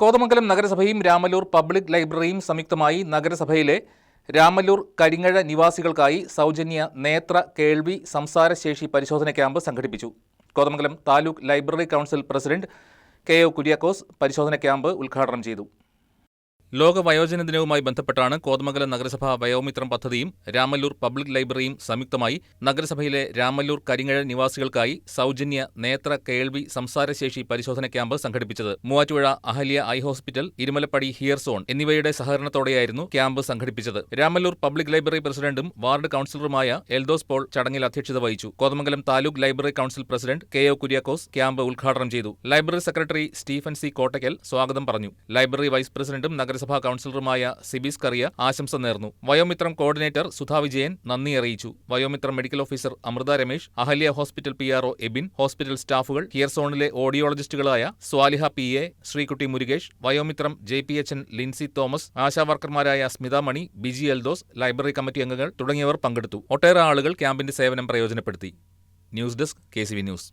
കോതമംഗലം നഗരസഭയും രാമലൂർ പബ്ലിക് ലൈബ്രറിയും സംയുക്തമായി നഗരസഭയിലെ രാമലൂർ കരിങ്ങഴ നിവാസികൾക്കായി സൗജന്യ നേത്ര കേൾവി സംസാരശേഷി പരിശോധന ക്യാമ്പ് സംഘടിപ്പിച്ചു. Kothamangalam taluk library council president K O Kuriakose പരിശോധന ക്യാമ്പ് ഉദ്ഘാടനം ചെയ്തു. ലോക വയോജന ദിനവുമായി ബന്ധപ്പെട്ടാണ് കോതമംഗലം നഗരസഭ വയോമിത്രം പദ്ധതിയും രാമല്ലൂർ പബ്ലിക് ലൈബ്രറിയും സംയുക്തമായി നഗരസഭയിലെ രാമല്ലൂർ കരിങ്ങഴ നിവാസികൾക്കായി സൗജന്യ നേത്ര കേൾവി സംസാരശേഷി പരിശോധന ക്യാമ്പ് സംഘടിപ്പിച്ചത്. Muvattupuzha Ahalya eye hospital Irumalappady hear zone എന്നിവയുടെ സഹകരണത്തോടെയായിരുന്നു ക്യാമ്പ് സംഘടിപ്പിച്ചത്. രാമല്ലൂർ പബ്ലിക് ലൈബ്രറി പ്രസിഡന്റും വാർഡ് കൌൺസിലറുമായ എൽദോസ് പോൾ ചടങ്ങിൽ അധ്യക്ഷത വഹിച്ചു. Kothamangalam taluk library council president K O Kuriakose camp ഉദ്ഘാടനം ചെയ്തു. Library secretary Stephen C Kottakkal സ്വാഗതം പറഞ്ഞു. ലൈബ്രറി വൈസ് പ്രസിഡന്റും നഗരസഭാ കൌൺസിലറുമായ സിബിസ് കറിയ ആശംസ നേർന്നു. വയോമിത്രം കോർഡിനേറ്റർ സുധാ വിജയൻ നന്ദി അറിയിച്ചു. Vayomithram medical officer Amritha Ramesh Ahalya hospital P RO Ebin hospital സ്റ്റാഫുകൾ ഹിയർ സോണിലെ ഓഡിയോളജിസ്റ്റുകളായ Swaliha P A Sreekutty Murukesh Vayomithram J P H N Lincy Thomas ആശാവർക്കർമാരായ Smitha Mani Biji Eldhose library committee അംഗങ്ങൾ തുടങ്ങിയവർ പങ്കെടുത്തു. ഒട്ടേറെ ആളുകൾ ക്യാമ്പിന്റെ സേവനം പ്രയോജനപ്പെടുത്തി. News desk K news.